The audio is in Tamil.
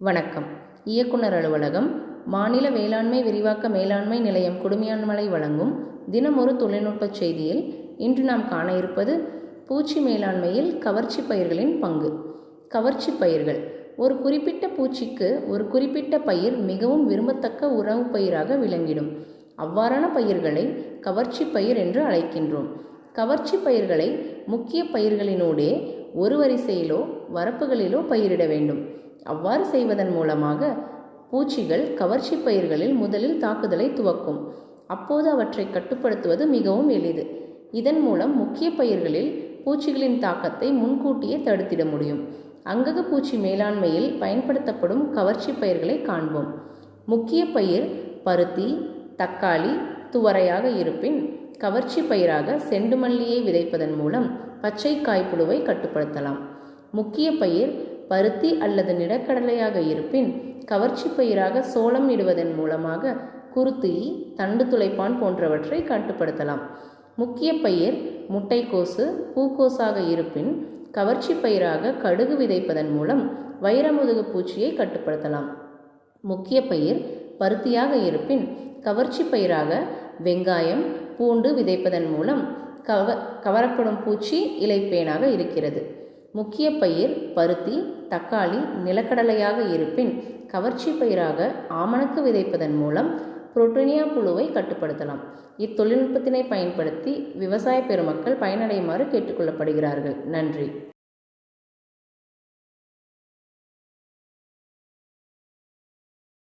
வணக்கம். இயக்குனர் அலுவலகம் மாநில வேளாண்மை விரிவாக்க மேலாண்மை நிலையம் கொடுமையான்மலை வழங்கும் தினமொரு தொழில்நுட்பச் செய்தியில் இன்று நாம் காண இருப்பது பூச்சி மேலாண்மையில் கவர்ச்சி பயிர்களின் பங்கு. கவர்ச்சி பயிர்கள் ஒரு குறிப்பிட்ட பூச்சிக்கு ஒரு குறிப்பிட்ட பயிர் மிகவும் விரும்பத்தக்க உணவு பயிராக விளங்கிடும். அவ்வாறான பயிர்களை கவர்ச்சி பயிர் என்று அழைக்கின்றோம். கவர்ச்சி பயிர்களை முக்கிய பயிர்களினூடே ஒரு வரிசையிலோ வரப்புகளிலோ பயிரிட வேண்டும். அவ்வாறு செய்வதன் மூலமாக பூச்சிகள் கவர்ச்சி பயிர்களில் முதலில் தாக்குதலை துவக்கும். அப்போது அவற்றை கட்டுப்படுத்துவது மிகவும் எளிது. இதன் மூலம் முக்கிய பயிர்களில் பூச்சிகளின் தாக்கத்தை முன்கூட்டியே தடுத்திட முடியும். அங்கக பூச்சி மேலாண்மையில் பயன்படுத்தப்படும் கவர்ச்சி பயிர்களை காண்போம். முக்கிய பயிர் பருத்தி தக்காளி துவரையாக இருப்பின் கவர்ச்சி பயிராக செண்டுமல்லியை விதைப்பதன் மூலம் பச்சை காய்ப்புழுவை கட்டுப்படுத்தலாம். முக்கிய பயிர் பருத்தி அல்லது நிலக்கடலையாக இருப்பின் கவர்ச்சி பயிராக சோளம் இடுவதன் மூலமாக குருத்தி தண்டு துளைப்பான் போன்றவற்றை கட்டுப்படுத்தலாம். முக்கிய பயிர் முட்டைக்கோசு பூக்கோசாக இருப்பின் கவர்ச்சி பயிராக கடுகு விதைப்பதன் மூலம் வைரமுதுகு பூச்சியை கட்டுப்படுத்தலாம். முக்கிய பயிர் பருத்தியாக இருப்பின் கவர்ச்சி பயிராக வெங்காயம் பூண்டு விதைப்பதன் மூலம் கவ கவரப்படும் பூச்சி இலைப்பேனாக இருக்கிறது. முக்கிய பயிர் பருத்தி தக்காளி நிலக்கடலையாக இருப்பின் கவர்ச்சி பயிராக ஆமணக்கு விதைப்பதன் மூலம் புரோட்டோனியா புழுவை கட்டுப்படுத்தலாம். இத்தொழில்நுட்பத்தினை பயன்படுத்தி விவசாய பெருமக்கள் பயனடையுமாறு கேட்டுக்கொள்ளப்படுகிறார்கள். நன்றி.